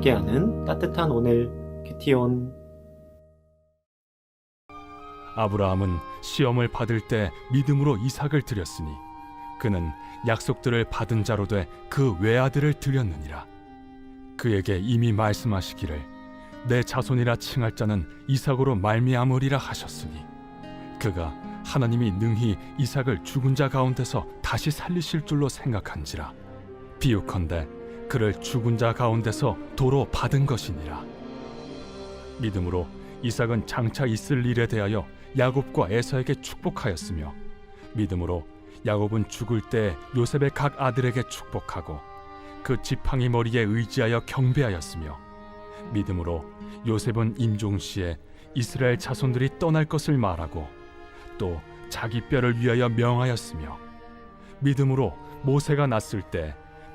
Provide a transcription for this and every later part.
함께하는 따뜻한 오늘 큐티온. 아브라함은 시험을 받을 때 믿음으로 이삭을 드렸으니 그는 약속들을 받은 자로 돼 그 외아들을 드렸느니라. 그에게 이미 말씀하시기를 내 자손이라 칭할 자는 이삭으로 말미암으리라 하셨으니 그가 하나님이 능히 이삭을 죽은 자 가운데서 다시 살리실 줄로 생각한지라. 비유컨대 그를 죽은 자 가운데서 도로 받은 것이니라. 믿음으로 이삭은 장차 있을 일에 대하여 야곱과 에서에게 축복하였으며 믿음으로 야곱은 죽을 때 요셉의 각 아들에게 축복하고 그 지팡이 머리에 의지하여 경배하였으며 믿음으로 요셉은 임종 시에 이스라엘 자손들이 떠날 것을 말하고 또 자기 뼈를 위하여 명하였으며 믿음으로 모세가 낳았을 때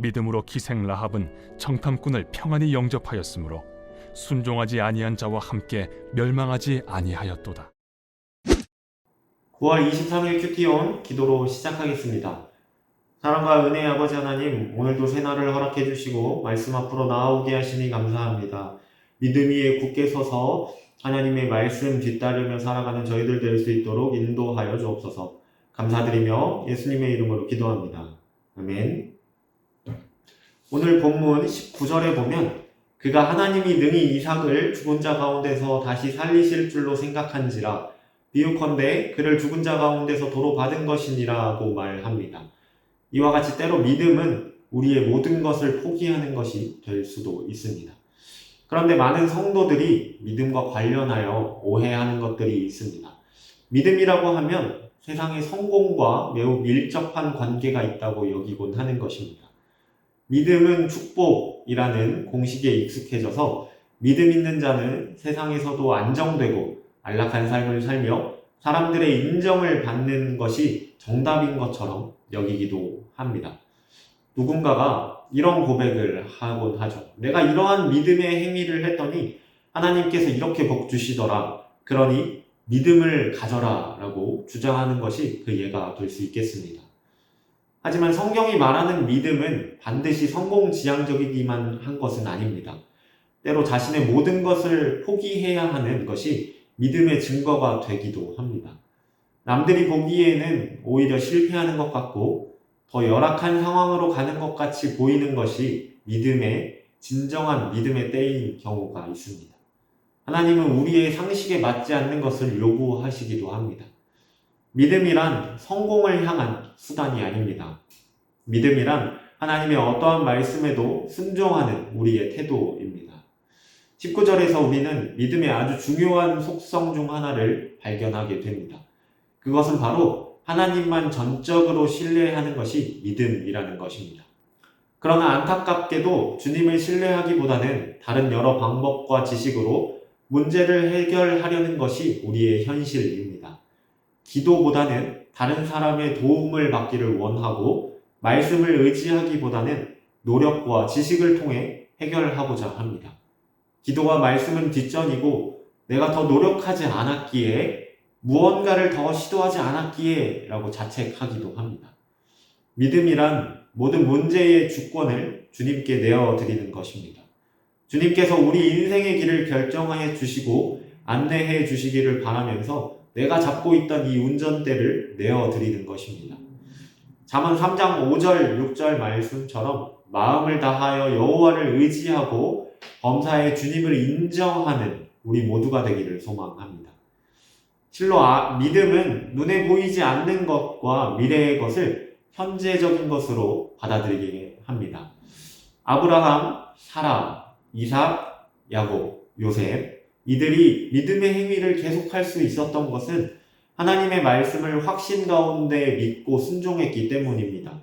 믿음으로 기생 라합은 정탐꾼을 평안히 영접하였으므로 순종하지 아니한 자와 함께 멸망하지 아니하였도다. 9월 23일 큐티온 기도로 시작하겠습니다. 사랑과 은혜의 아버지 하나님, 오늘도 새날을 허락해 주시고 말씀 앞으로 나아오게 하시니 감사합니다. 믿음 위에 굳게 서서 하나님의 말씀 뒤따르며 살아가는 저희들 될 수 있도록 인도하여 주옵소서. 감사드리며 예수님의 이름으로 기도합니다. 아멘. 오늘 본문 19절에 보면 그가 하나님이 능히 이삭을 죽은 자 가운데서 다시 살리실 줄로 생각한지라 비유컨대 그를 죽은 자 가운데서 도로 받은 것이니라고 말합니다. 이와 같이 때로 믿음은 우리의 모든 것을 포기하는 것이 될 수도 있습니다. 그런데 많은 성도들이 믿음과 관련하여 오해하는 것들이 있습니다. 믿음이라고 하면 세상의 성공과 매우 밀접한 관계가 있다고 여기곤 하는 것입니다. 믿음은 축복이라는 공식에 익숙해져서 믿음 있는 자는 세상에서도 안정되고 안락한 삶을 살며 사람들의 인정을 받는 것이 정답인 것처럼 여기기도 합니다. 누군가가 이런 고백을 하곤 하죠. 내가 이러한 믿음의 행위를 했더니 하나님께서 이렇게 복 주시더라. 그러니 믿음을 가져라 라고 주장하는 것이 그 예가 될 수 있겠습니다. 하지만 성경이 말하는 믿음은 반드시 성공지향적이기만 한 것은 아닙니다. 때로 자신의 모든 것을 포기해야 하는 것이 믿음의 증거가 되기도 합니다. 남들이 보기에는 오히려 실패하는 것 같고 더 열악한 상황으로 가는 것 같이 보이는 것이 믿음의 진정한 믿음의 때인 경우가 있습니다. 하나님은 우리의 상식에 맞지 않는 것을 요구하시기도 합니다. 믿음이란 성공을 향한 수단이 아닙니다. 믿음이란 하나님의 어떠한 말씀에도 순종하는 우리의 태도입니다. 19절에서 우리는 믿음의 아주 중요한 속성 중 하나를 발견하게 됩니다. 그것은 바로 하나님만 전적으로 신뢰하는 것이 믿음이라는 것입니다. 그러나 안타깝게도 주님을 신뢰하기보다는 다른 여러 방법과 지식으로 문제를 해결하려는 것이 우리의 현실입니다. 기도보다는 다른 사람의 도움을 받기를 원하고 말씀을 의지하기보다는 노력과 지식을 통해 해결하고자 합니다. 기도와 말씀은 뒷전이고 내가 더 노력하지 않았기에 무언가를 더 시도하지 않았기에 라고 자책하기도 합니다. 믿음이란 모든 문제의 주권을 주님께 내어드리는 것입니다. 주님께서 우리 인생의 길을 결정하여 주시고 안내해 주시기를 바라면서 내가 잡고 있던 이 운전대를 내어드리는 것입니다. 잠언 3장 5절, 6절 말씀처럼 마음을 다하여 여호와를 의지하고 범사의 주님을 인정하는 우리 모두가 되기를 소망합니다. 실로 아- 믿음은 눈에 보이지 않는 것과 미래의 것을 현재적인 것으로 받아들이게 합니다. 아브라함, 사라, 이삭, 야곱, 요셉 이들이 믿음의 행위를 계속할 수 있었던 것은 하나님의 말씀을 확신 가운데 믿고 순종했기 때문입니다.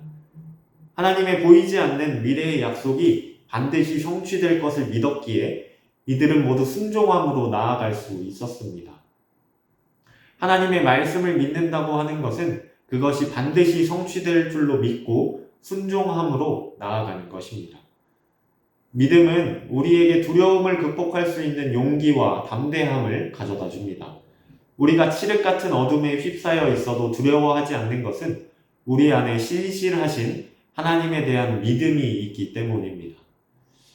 하나님의 보이지 않는 미래의 약속이 반드시 성취될 것을 믿었기에 이들은 모두 순종함으로 나아갈 수 있었습니다. 하나님의 말씀을 믿는다고 하는 것은 그것이 반드시 성취될 줄로 믿고 순종함으로 나아가는 것입니다. 믿음은 우리에게 두려움을 극복할 수 있는 용기와 담대함을 가져다 줍니다. 우리가 칠흑 같은 어둠에 휩싸여 있어도 두려워하지 않는 것은 우리 안에 신실하신 하나님에 대한 믿음이 있기 때문입니다.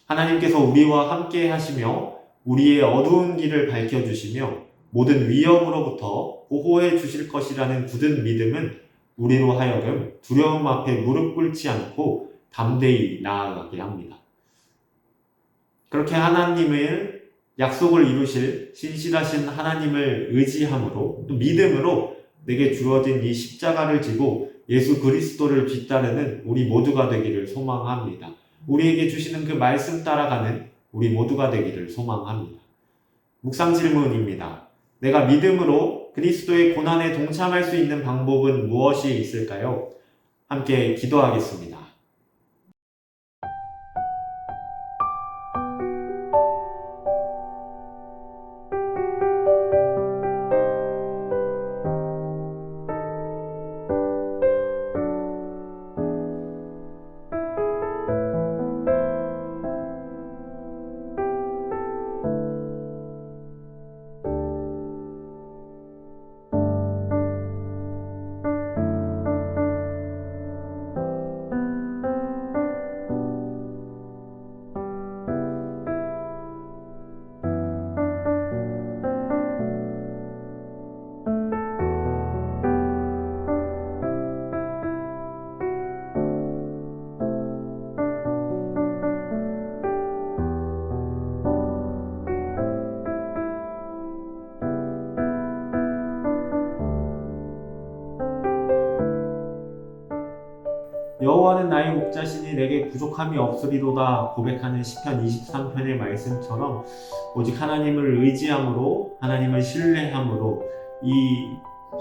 하나님께서 우리와 함께 하시며 우리의 어두운 길을 밝혀주시며 모든 위험으로부터 보호해 주실 것이라는 굳은 믿음은 우리로 하여금 두려움 앞에 무릎 꿇지 않고 담대히 나아가게 합니다. 그렇게 하나님을 약속을 이루실 신실하신 하나님을 의지함으로 또 믿음으로 내게 주어진 이 십자가를 지고 예수 그리스도를 뒤따르는 우리 모두가 되기를 소망합니다. 우리에게 주시는 그 말씀 따라가는 우리 모두가 되기를 소망합니다. 묵상 질문입니다. 내가 믿음으로 그리스도의 고난에 동참할 수 있는 방법은 무엇이 있을까요? 함께 기도하겠습니다. 여호와는 나의 목자시니 내게 부족함이 없으리로다 고백하는 시편 23편의 말씀처럼 오직 하나님을 의지함으로 하나님을 신뢰함으로 이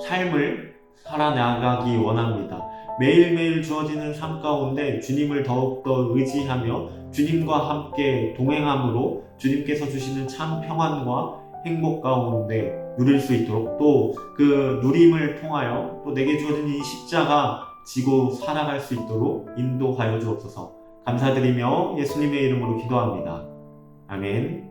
삶을 살아나가기 원합니다. 매일매일 주어지는 삶 가운데 주님을 더욱더 의지하며 주님과 함께 동행함으로 주님께서 주시는 참 평안과 행복 가운데 누릴 수 있도록 또 그 누림을 통하여 또 내게 주어진 이 십자가 지고 살아갈 수 있도록 인도하여 주옵소서 감사드리며 예수님의 이름으로 기도합니다. 아멘.